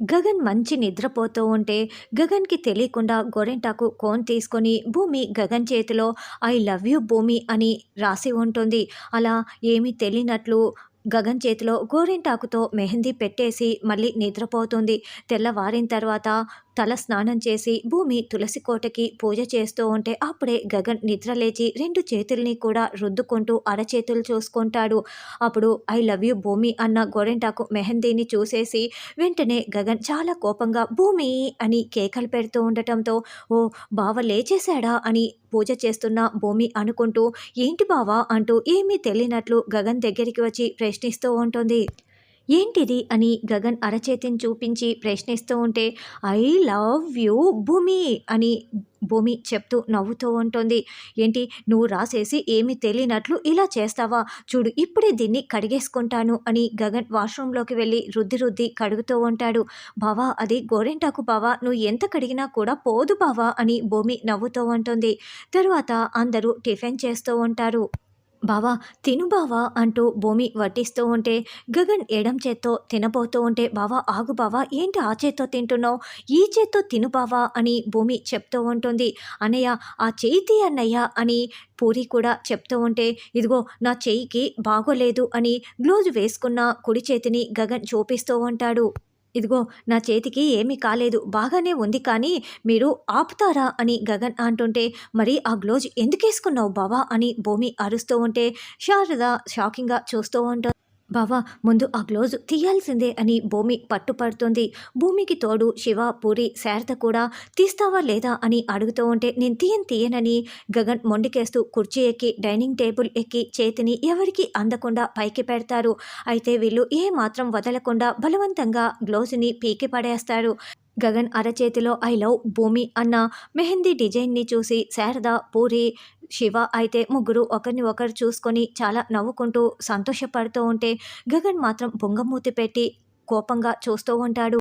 గగన్ మంచి నిద్రపోతూ ఉంటే గగన్కి తెలియకుండా గోరెంటాకు కోన్ తీసుకొని భూమి గగన్ చేతిలో ఐ లవ్ యూ భూమి అని రాసి ఉంటుంది. అలా ఏమీ తెలియనట్లు గగన్ చేతిలో గోరింటాకుతో మెహందీ పెట్టేసి మళ్ళీ నిద్రపోతుంది. తెల్లవారిన తర్వాత తల స్నానం చేసి భూమి తులసి కోటకి పూజ చేస్తూ ఉంటే అప్పుడే గగన్ నిద్ర లేచి రెండు చేతుల్ని కూడా రుద్దుకుంటూ అరచేతులు చూసుకుంటాడు. అప్పుడు ఐ లవ్ యూ భూమి అన్న గోరెంటాకు మెహందీని చూసేసి వెంటనే గగన్ చాలా కోపంగా భూమి అని కేకలు పెడుతూ ఉండటంతో ఓ బావ లేచేశాడా అని పూజ చేస్తున్న భూమి అనుకుంటూ ఏంటి బావా అంటూ ఏమీ తెలియనట్లు గగన్ దగ్గరికి వచ్చి ప్రశ్నిస్తూ ఉంటుంది. ఏంటిది అని గగన్ అరచేతిని చూపించి ప్రశ్నిస్తూ ఉంటే ఐ లవ్ యూ భూమి అని భూమి చెప్తూ నవ్వుతూ ఉంటుంది. ఏంటి నువ్వు రాసేసి ఏమి తెలియనట్లు ఇలా చేస్తావా? చూడు ఇప్పుడే దీన్ని కడిగేసుకుంటాను అని గగన్ వాష్రూమ్లోకి వెళ్ళి రుద్ది రుద్ది కడుగుతూ ఉంటాడు. బావా అది గోరెంటాకు బావా నువ్వు ఎంత కడిగినా కూడా పోదు బావా అని భూమి నవ్వుతూ ఉంటుంది. తరువాత అందరూ టిఫిన్ చేస్తూ ఉంటారు. బావా తిను బావా అంటూ భూమి వడ్డిస్తూ ఉంటే గగన్ ఎడం చేత్తో తినబోతూ ఉంటే బావా ఆగు బావా ఏంటి ఆ చేత్తో తింటున్నావు? ఈ చేత్తో తిను బావా అని భూమి చెప్తూ ఉంటుంది. అన్నయ్య ఆ చేతి అన్నయ్య అని పూరి కూడా చెప్తూ ఉంటే ఇదిగో నా చెయ్యికి బాగోలేదు అని గ్లోజ్ వేసుకున్న కుడి చేతిని గగన్ చూపిస్తూ ఉంటాడు. ఇదిగో నా చేతికి ఏమీ కాలేదు. బాగానే ఉంది కానీ మీరు ఆపుతారా అని గగన్ అంటుంటే మరి ఆ గ్లోజ్ ఎందుకు వేసుకున్నావు బావా అని భూమి అరుస్తూ ఉంటే శారద షాకింగ్గా చూస్తూ ఉంటా బావా ముందు ఆ గ్లోజ్ తీయాల్సిందే అని భూమి పట్టుపడుతుంది. భూమికి తోడు శివ పూరి శారద కూడా తీస్తావా లేదా అని అడుగుతూ ఉంటే నేను తీయను తీయనని. గగన్ మొండికేస్తూ కుర్చీ ఎక్కి డైనింగ్ టేబుల్ ఎక్కి చేతిని ఎవరికి అందకుండా పైకి పెడతారు. అయితే వీళ్ళు ఏ మాత్రం వదలకుండా బలవంతంగా గ్లోజ్ని పీకి పడేస్తారు. గగన్ అరచేతిలో ఐ లవ్ భూమి అన్న మెహందీ డిజైన్ని చూసి శారద పూరి శివ అయితే ముగ్గురు ఒకరిని ఒకరు చూసుకొని చాలా నవ్వుకుంటూ సంతోషపడుతూ ఉంటే గగన్ మాత్రం బొంగమూతి పెట్టి కోపంగా చూస్తూ ఉంటాడు.